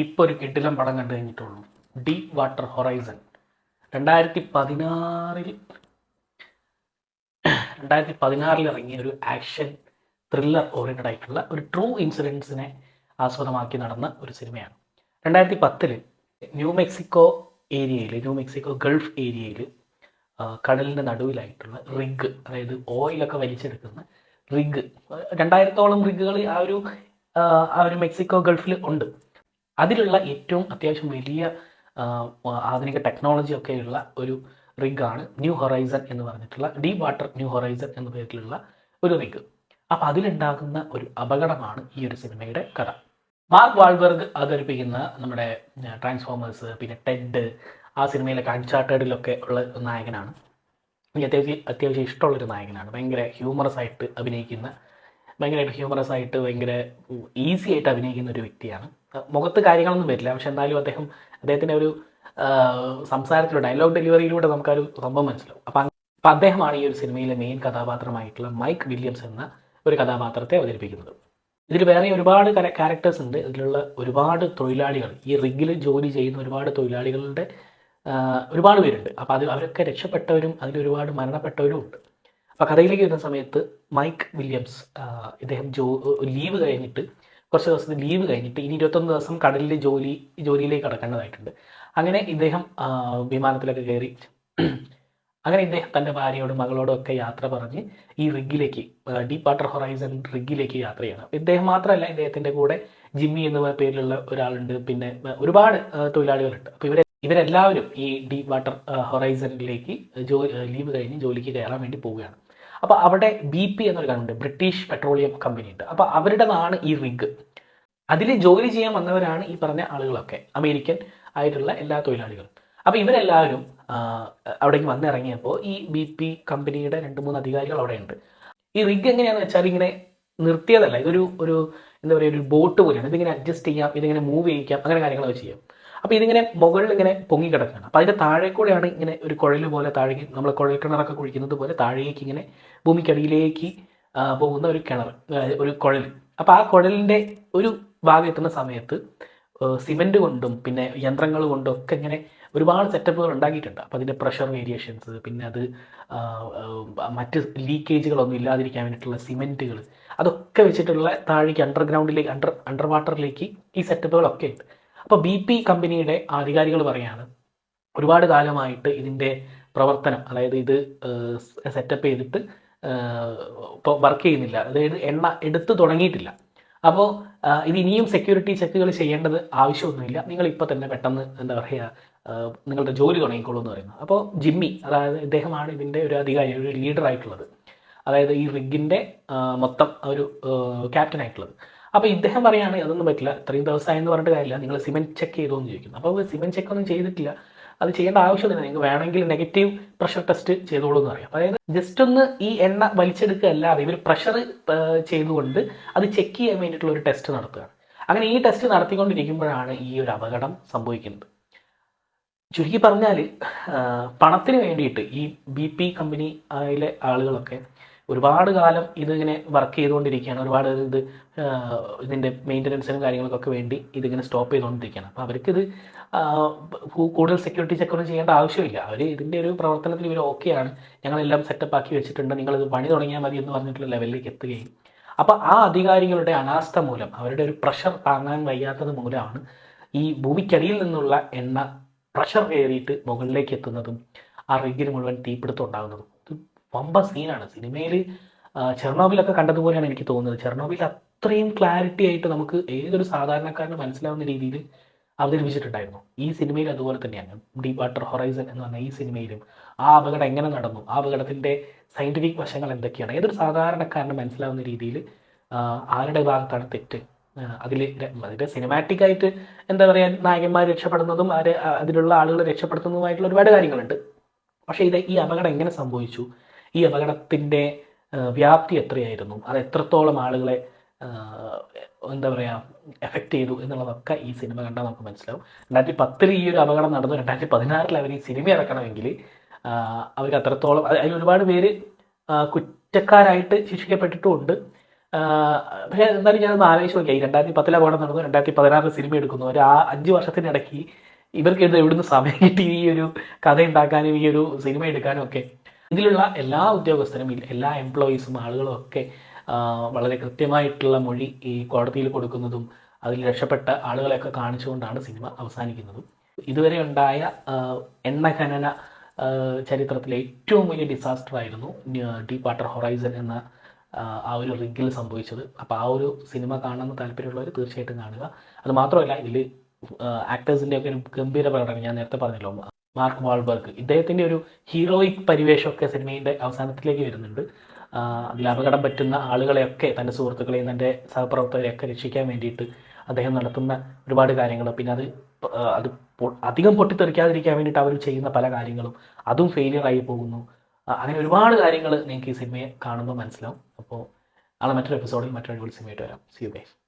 ഇപ്പോൾ ഒരു കിടിലം പടം കണ്ടു കഴിഞ്ഞിട്ടുള്ളൂ. ഡീപ് വാട്ടർ ഹൊറൈസൺ രണ്ടായിരത്തി പതിനാറിൽ രണ്ടായിരത്തി പതിനാറിൽ ഇറങ്ങിയ ഒരു ആക്ഷൻ ത്രില്ലർ ഓറിയന്റഡ് ആയിട്ടുള്ള ഒരു ട്രൂ ഇൻസിഡൻസിനെ ആസ്പദമാക്കി നടന്ന ഒരു സിനിമയാണ്. രണ്ടായിരത്തി പത്തിൽ ന്യൂ മെക്സിക്കോ ഏരിയയിൽ ന്യൂ മെക്സിക്കോ ഗൾഫ് ഏരിയയിൽ കടലിന്റെ നടുവിലായിട്ടുള്ള റിഗ് അതായത് ഓയിലൊക്കെ വലിച്ചെടുക്കുന്ന റിഗ് രണ്ടായിരത്തോളം റിഗുകൾ ആ ഒരു ആ ഒരു മെക്സിക്കോ ഗൾഫിൽ ഉണ്ട്. അതിലുള്ള ഏറ്റവും അത്യാവശ്യം വലിയ ആധുനിക ടെക്നോളജി ഒക്കെയുള്ള ഒരു റിഗാണ് ന്യൂ ഹൊറൈസൺ എന്ന് പറഞ്ഞിട്ടുള്ള ഡീപ് വാട്ടർ ന്യൂ ഹൊറൈസൺ എന്ന പേരിലുള്ള ഒരു റിഗ് അപ്പോൾ അതിലുണ്ടാകുന്ന ഒരു അപകടമാണ് ഈ ഒരു സിനിമയുടെ കഥ. മാർക്ക് വാൾബർഗ് അവതരിപ്പിക്കുന്ന നമ്മുടെ ട്രാൻസ്ഫോമേഴ്സ് പിന്നെ ടെഡ് ആ സിനിമയിലൊക്കെ അൺചാർട്ടേഡിലൊക്കെ ഉള്ള നായകനാണ്. എനിക്ക് അത്യാവശ്യം അത്യാവശ്യം ഇഷ്ടമുള്ളൊരു നായകനാണ്. ഭയങ്കര ഹ്യൂമറസ് ആയിട്ട് അഭിനയിക്കുന്ന ഭയങ്കരമായിട്ട് ഹ്യൂമറസ് ആയിട്ട് ഭയങ്കര ഈസി ആയിട്ട് അഭിനയിക്കുന്ന ഒരു വ്യക്തിയാണ്. മുഖത്ത് കാര്യങ്ങളൊന്നും വരില്ല. പക്ഷെ എന്തായാലും അദ്ദേഹം അദ്ദേഹത്തിന്റെ ഒരു സംസാരത്തിലൂടെ ഡയലോഗ് ഡെലിവറിയിലൂടെ നമുക്കൊരു സംഭവം മനസ്സിലാവും. അപ്പം അപ്പം അദ്ദേഹമാണ് ഈ ഒരു സിനിമയിലെ മെയിൻ കഥാപാത്രമായിട്ടുള്ള മൈക്ക് വില്യംസ് എന്ന ഒരു കഥാപാത്രത്തെ അവതരിപ്പിക്കുന്നത്. ഇതിൽ വേറെ ഒരുപാട് ക്യാരക്ടേഴ്സ് ഉണ്ട്. ഇതിലുള്ള ഒരുപാട് തൊഴിലാളികൾ ഈ റിഗിൽ ജോലി ചെയ്യുന്ന ഒരുപാട് തൊഴിലാളികളുടെ ഒരുപാട് പേരുണ്ട്. അപ്പോൾ അത് അവരൊക്കെ രക്ഷപ്പെട്ടവരും അതിൽ ഒരുപാട് മരണപ്പെട്ടവരും ഉണ്ട്. അപ്പോൾ കഥയിലേക്ക് വരുന്ന സമയത്ത് മൈക്ക് വില്യംസ് ഇദ്ദേഹം ജോ ലീവ് കഴിഞ്ഞിട്ട് കുറച്ച് ദിവസത്തെ ലീവ് കഴിഞ്ഞിട്ട് ഇനി ഇരുപത്തൊന്ന് ദിവസം കടലിലെ ജോലി ജോലിയിലേക്ക് കടക്കേണ്ടതായിട്ടുണ്ട്. അങ്ങനെ ഇദ്ദേഹം വിമാനത്തിലൊക്കെ കയറി. അങ്ങനെ ഇദ്ദേഹം തന്റെ ഭാര്യയോടും മകളോടും ഒക്കെ യാത്ര പറഞ്ഞ് ഈ റിഗിലേക്ക് ഡീപ് വാട്ടർ ഹൊറൈസൺ റിഗിലേക്ക് യാത്ര ചെയ്യണം ഇദ്ദേഹം മാത്രമല്ല ഇദ്ദേഹത്തിന്റെ കൂടെ ജിമ്മി എന്ന പേരിലുള്ള ഒരാളുണ്ട്. പിന്നെ ഒരുപാട് തൊഴിലാളികളുണ്ട്. അപ്പോൾ ഇവരെ ഇവരെല്ലാവരും ഈ ഡീപ് വാട്ടർ ഹൊറൈസണിലേക്ക് ജോ ലീവ് കഴിഞ്ഞ് ജോലിക്ക് കയറാൻ വേണ്ടി പോവുകയാണ്. അപ്പോൾ അവിടെ ബി പി എന്നൊരു കമ്പനി ബ്രിട്ടീഷ് പെട്രോളിയം കമ്പനി ഉണ്ട് അപ്പോൾ അവരുടേതാണ് ഈ റിഗ് അതിൽ ജോലി ചെയ്യാൻ വന്നവരാണ് ഈ പറഞ്ഞ ആളുകളൊക്കെ അമേരിക്കൻ ആയിട്ടുള്ള എല്ലാ തൊഴിലാളികളും. അപ്പോൾ ഇവരെല്ലാവരും അവിടേക്ക് വന്നിറങ്ങിയപ്പോൾ ഈ ബി പി കമ്പനിയുടെ രണ്ട് മൂന്ന് അധികാരികൾ അവിടെ ഉണ്ട് ഈ റിഗ് എങ്ങനെയാണെന്ന് വെച്ചാൽ ഇങ്ങനെ നിർത്തിയതല്ല. ഇതൊരു ഒരു എന്താ പറയുക ഒരു ബോട്ട് പോലെയാണ്. ഇതിങ്ങനെ അഡ്ജസ്റ്റ് ചെയ്യാം ഇതിങ്ങനെ മൂവ് ചെയ്യിക്കാം അങ്ങനെ കാര്യങ്ങളൊക്കെ ചെയ്യാം. അപ്പോൾ ഇതിങ്ങനെ മുകളിൽ ഇങ്ങനെ പൊങ്ങി കിടക്കുകയാണ്. അപ്പോൾ അതിന്റെ താഴെ കൂടെയാണ് ഇങ്ങനെ ഒരു കുഴൽ പോലെ താഴേക്ക് നമ്മൾ കുഴൽ കിണറൊക്കെ കുഴിക്കുന്നത് പോലെ താഴേക്ക് ഇങ്ങനെ ഭൂമിക്കടിയിലേക്ക് പോകുന്ന ഒരു കിണർ ഒരു കുഴൽ. അപ്പോൾ ആ കുഴലിന്റെ ഒരു ഭാഗം എത്തുന്ന സമയത്ത് സിമെന്റ് കൊണ്ടും പിന്നെ യന്ത്രങ്ങൾ കൊണ്ടും ഒക്കെ ഇങ്ങനെ ഒരുപാട് സെറ്റപ്പുകൾ ഉണ്ടാക്കിയിട്ടുണ്ട്. അപ്പോൾ അതിന്റെ പ്രഷർ വേരിയേഷൻസ് പിന്നെ അത് മറ്റ് ലീക്കേജുകളൊന്നും ഇല്ലാതിരിക്കാൻ വേണ്ടിയിട്ടുള്ള സിമെന്റുകൾ അതൊക്കെ വെച്ചിട്ടുള്ള താഴേക്ക് അണ്ടർഗ്രൗണ്ടിലേക്ക് അണ്ടർ അണ്ടർ വാട്ടറിലേക്ക് ഈ സെറ്റപ്പുകളൊക്കെ ഉണ്ട്. അപ്പോൾ ബി പി കമ്പനിയുടെ അധികാരികൾ പറയാണ് ഒരുപാട് കാലമായിട്ട് ഇതിന്റെ പ്രവർത്തനം അതായത് ഇത് സെറ്റപ്പ് ചെയ്തിട്ട് ഇപ്പോൾ വർക്ക് ചെയ്യുന്നില്ല. അതായത് എണ്ണ എടുത്ത് തുടങ്ങിയിട്ടില്ല. അപ്പോൾ ഇത് ഇനിയും സെക്യൂരിറ്റി ചെക്കുകൾ ചെയ്യേണ്ടത് ആവശ്യമൊന്നുമില്ല. നിങ്ങൾ ഇപ്പോൾ തന്നെ പെട്ടെന്ന് എന്താ പറയുക നിങ്ങളുടെ ജോലി തുടങ്ങിക്കോളൂ എന്ന് പറയുന്നത് അപ്പോൾ ജിമ്മി അതായത് ഇദ്ദേഹമാണ് ഇതിന്റെ ഒരു അധികാരി ഒരു ലീഡർ ആയിട്ടുള്ളത്. അതായത് ഈ റിഗിന്റെ മൊത്തം ഒരു ക്യാപ്റ്റൻ ആയിട്ടുള്ളത്. അപ്പോൾ ഇദ്ദേഹം പറയുകയാണ് അതൊന്നും പറ്റില്ല ഇത്രയും ദിവസമായി എന്ന് പറഞ്ഞിട്ട് കാര്യമില്ല നിങ്ങൾ സിമെന്റ് ചെക്ക് ചെയ്തോ എന്ന് ചോദിക്കുന്നു. അപ്പോൾ സിമെന്റ് ചെക്ക് ഒന്നും ചെയ്തിട്ടില്ല. അത് ചെയ്യേണ്ട ആവശ്യമില്ല നിങ്ങൾക്ക് വേണമെങ്കിൽ നെഗറ്റീവ് പ്രഷർ ടെസ്റ്റ് ചെയ്തോളൂ എന്ന് പറയാം. അതായത് ജസ്റ്റ് ഒന്ന് ഈ എണ്ണ വലിച്ചെടുക്കുക അല്ലാതെ ഇവർ പ്രഷർ ചെയ്തുകൊണ്ട് അത് ചെക്ക് ചെയ്യാൻ വേണ്ടിയിട്ടുള്ള ഒരു ടെസ്റ്റ് നടത്തുകയാണ്. അങ്ങനെ ഈ ടെസ്റ്റ് നടത്തിക്കൊണ്ടിരിക്കുമ്പോഴാണ് ഈ ഒരു അപകടം സംഭവിക്കുന്നത്. ചുരുക്കി പറഞ്ഞാൽ പണത്തിന് വേണ്ടിയിട്ട് ഈ ബി പി കമ്പനി ആയിലെ ആളുകളൊക്കെ ഒരുപാട് കാലം ഇതിങ്ങനെ വർക്ക് ചെയ്തുകൊണ്ടിരിക്കുകയാണ്. ഒരുപാട് ഇത് ഇതിന്റെ മെയിന്റനൻസിനും കാര്യങ്ങൾക്കൊക്കെ വേണ്ടി ഇതിങ്ങനെ സ്റ്റോപ്പ് ചെയ്തുകൊണ്ടിരിക്കുകയാണ്. അപ്പോൾ അവർക്കിത് കൂടുതൽ സെക്യൂരിറ്റി ചെക്കൊന്നും ചെയ്യേണ്ട ആവശ്യമില്ല. അവർ ഇതിന്റെ ഒരു പ്രവർത്തനത്തിൽ ഇവർ ഓക്കെയാണ് ഞങ്ങളെല്ലാം സെറ്റപ്പ് ആക്കി വെച്ചിട്ടുണ്ട്. നിങ്ങളിത് പണി തുടങ്ങിയാൽ മതി എന്ന് പറഞ്ഞിട്ടുള്ള ലെവലിലേക്ക് എത്തുകയും. അപ്പോൾ ആ അധികാരികളുടെ അനാസ്ഥ മൂലം അവരുടെ ഒരു പ്രഷർ താങ്ങാൻ വയ്യാത്തത് മൂലമാണ് ഈ ഭൂമിക്കടിയിൽ നിന്നുള്ള എണ്ണ പ്രഷർ കയറിയിട്ട് മുകളിലേക്ക് എത്തുന്നതും ആ റിഗിന് മുഴുവൻ തീപിടുത്തം ഉണ്ടാകുന്നതും. ഇത് വമ്പ സീനാണ്. സിനിമയിൽ ചെർണോബിലൊക്കെ കണ്ടതുപോലെയാണ് എനിക്ക് തോന്നുന്നത്. ചെർണോബിൽ അത്രയും ക്ലാരിറ്റി ആയിട്ട് നമുക്ക് ഏതൊരു സാധാരണക്കാരന് മനസ്സിലാവുന്ന രീതിയിൽ അവതരിപ്പിച്ചിട്ടുണ്ടായിരുന്നു. ഈ സിനിമയിൽ അതുപോലെ തന്നെയാണ്. ഡീപ് വാട്ടർ ഹൊറൈസൺ എന്ന് പറഞ്ഞ ഈ സിനിമയിലും ആ അപകടം എങ്ങനെ നടന്നു? ആ അപകടത്തിന്റെ സയന്റിഫിക് വശങ്ങൾ എന്തൊക്കെയാണ്? ഏതൊരു സാധാരണക്കാരന് മനസ്സിലാവുന്ന രീതിയിൽ ആരുടെ ഭാഗത്താണ് തെറ്റ്? അതിൽ അതിന്റെ സിനിമാറ്റിക് ആയിട്ട് എന്താ പറയുക നായകന്മാർ രക്ഷപ്പെടുന്നതും അവരെ അതിലുള്ള ആളുകൾ രക്ഷപ്പെടുത്തുന്നതുമായിട്ടുള്ള ഒരുപാട് കാര്യങ്ങളുണ്ട്. പക്ഷേ ഇത് ഈ അപകടം എങ്ങനെ സംഭവിച്ചു? ഈ അപകടത്തിന്റെ വ്യാപ്തി എത്രയായിരുന്നു? അത് എത്രത്തോളം ആളുകളെ എന്താ പറയുക എഫക്റ്റ് ചെയ്തു എന്നുള്ളതൊക്കെ ഈ സിനിമ കണ്ടാൽ നമുക്ക് മനസ്സിലാവും. രണ്ടായിരത്തി പത്തിൽ ഈ ഒരു അപകടം നടന്നു. രണ്ടായിരത്തി പതിനാറിൽ അവർ ഈ സിനിമ ഇറക്കണമെങ്കിൽ അവർക്ക് അത്രത്തോളം അത് അതിൽ ഒരുപാട് പേര് കുറ്റക്കാരായിട്ട് ശിക്ഷിക്കപ്പെട്ടിട്ടുമുണ്ട്. പക്ഷേ എന്തായാലും ഞാനൊന്ന് ആലോചിച്ച് നോക്കിയാൽ ഈ രണ്ടായിരത്തി പത്തിലെ അപകടം നടന്നു രണ്ടായിരത്തി പതിനാറിൽ സിനിമ എടുക്കുന്നു. ഒരു ആ അഞ്ച് വർഷത്തിനിടയ്ക്ക് ഇവർക്ക് ഇത് എവിടുന്ന് സമയം കിട്ടി ഈ ഒരു കഥ ഉണ്ടാക്കാനും ഈ ഒരു സിനിമ എടുക്കാനും ഒക്കെ. ഇതിലുള്ള എല്ലാ ഉദ്യോഗസ്ഥരും എല്ലാ എംപ്ലോയീസും ആളുകളും ഒക്കെ വളരെ കൃത്യമായിട്ടുള്ള മൊഴി ഈ കോടതിയിൽ കൊടുക്കുന്നതും അതിൽ രക്ഷപ്പെട്ട ആളുകളെയൊക്കെ കാണിച്ചുകൊണ്ടാണ് സിനിമ അവസാനിക്കുന്നതും. ഇതുവരെ ഉണ്ടായ എണ്ണഖനന എണ്ണ ഖനന ചരിത്രത്തിലെ ഏറ്റവും വലിയ ഡിസാസ്റ്റർ ആയിരുന്നു ഡീപ് വാട്ടർ ഹൊറൈസൺ എന്ന ആ, ഒരു റിങ്കിൽ സംഭവിച്ചത്. അപ്പോൾ ആ ഒരു സിനിമ കാണാൻ താല്പര്യമുള്ളവർ തീർച്ചയായിട്ടും കാണുക. അത് മാത്രമല്ല ഇതിൽ ആക്ടേഴ്സിന്റെ ഒക്കെ ഒരു ഗംഭീര പ്രകടനം ഞാൻ നേരത്തെ പറഞ്ഞല്ലോ. Mark Wahlberg. ഇദ്ദേഹത്തിന്റെ ഒരു ഹീറോയിക് പരിവേഷമൊക്കെ സിനിമയുടെ അവസാനത്തിലേക്ക് വരുന്നുണ്ട്. അതിൽ അപകടം പറ്റുന്ന ആളുകളെയൊക്കെ തന്റെ സുഹൃത്തുക്കളെയും തന്റെ സഹപ്രവർത്തകരെയൊക്കെ രക്ഷിക്കാൻ വേണ്ടിയിട്ട് അദ്ദേഹം നടത്തുന്ന ഒരുപാട് കാര്യങ്ങൾ. പിന്നെ അത് അത് അധികം പൊട്ടിത്തെറിക്കാതിരിക്കാൻ വേണ്ടിയിട്ട് അവർ ചെയ്യുന്ന പല കാര്യങ്ങളും. അതും ഫെയിലിയർ ആയി പോകുന്നു. അങ്ങനെ ഒരുപാട് കാര്യങ്ങൾ നിങ്ങൾക്ക് ഈ സിനിമയെ കാണുമ്പോൾ മനസ്സിലാവും. അപ്പോൾ നാളെ മറ്റൊരു എപ്പിസോഡിൽ മറ്റൊരു സിനിമയായിട്ട് വരാം. C you guys